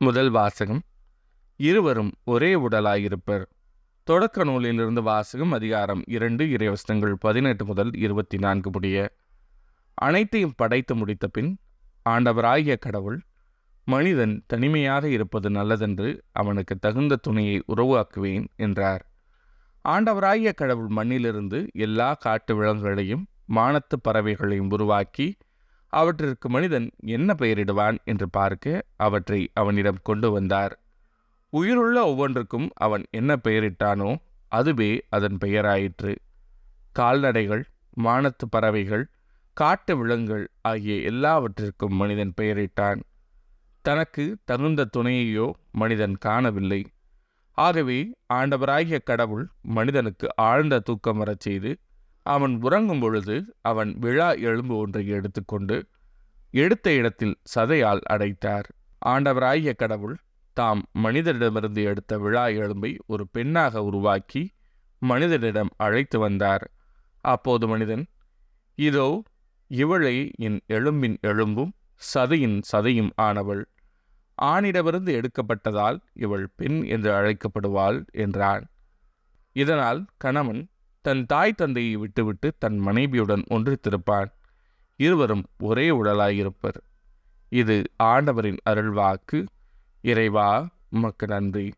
முதல் வாசகம். இருவரும் ஒரே உடலாயிருப்பர். தொடக்க நூலிலிருந்து வாசகம் அதிகாரம் இரண்டு இறைவசங்கள் பதினெட்டு முதல் இருபத்தி நான்கு முடிய. அனைத்தையும் படைத்து முடித்த பின் ஆண்டவராகிய கடவுள் மனிதன் தனிமையாக இருப்பது நல்லதென்று அவனுக்கு தகுந்த துணையை உருவாக்குவேன் என்றார். ஆண்டவராகிய கடவுள் மண்ணிலிருந்து எல்லா காட்டு விலங்குகளையும் மானத்து பறவைகளையும் உருவாக்கி அவற்றிற்கு மனிதன் என்ன பெயரிடுவான் என்று பார்க்க அவற்றை அவனிடம் கொண்டு வந்தார். உயிருள்ள ஒவ்வொன்றுக்கும் அவன் என்ன பெயரிட்டானோ அதுவே அதன் பெயராயிற்று. கால்நடைகள் வானத்து பறவைகள் காட்டு விலங்குகள் ஆகிய எல்லாவற்றிற்கும் மனிதன் பெயரிட்டான். தனக்கு தகுந்த துணையையோ மனிதன் காணவில்லை. ஆகவே ஆண்டவராகிய கடவுள் மனிதனுக்கு ஆழ்ந்த தூக்கம் வரச் செய்து அவன் உறங்கும் பொழுது அவன் விழா எலும்பு ஒன்றை எடுத்துக்கொண்டு எடுத்த இடத்தில் சதையால் அடைத்தார். ஆண்டவராகிய கடவுள் தாம் மனிதரிடமிருந்து எடுத்த விழா எலும்பை ஒரு பெண்ணாக உருவாக்கி மனிதனிடம் அழைத்து வந்தார். அப்போது மனிதன் இதோ இவளை என் எலும்பின் எலும்பும் சதையின் சதையும் ஆனவள். ஆணிடமிருந்து எடுக்கப்பட்டதால் இவள் பெண் என்று அழைக்கப்படுவாள் என்றான். இதனால் கணவன் தன் தாய் தந்தையை விட்டுவிட்டு தன் மனைவியுடன் ஒன்றித்திருப்பான். இருவரும் ஒரே உடலாயிருப்பர். இது ஆண்டவரின் அருள்வாக்கு. இறைவா உமக்கு நன்றி.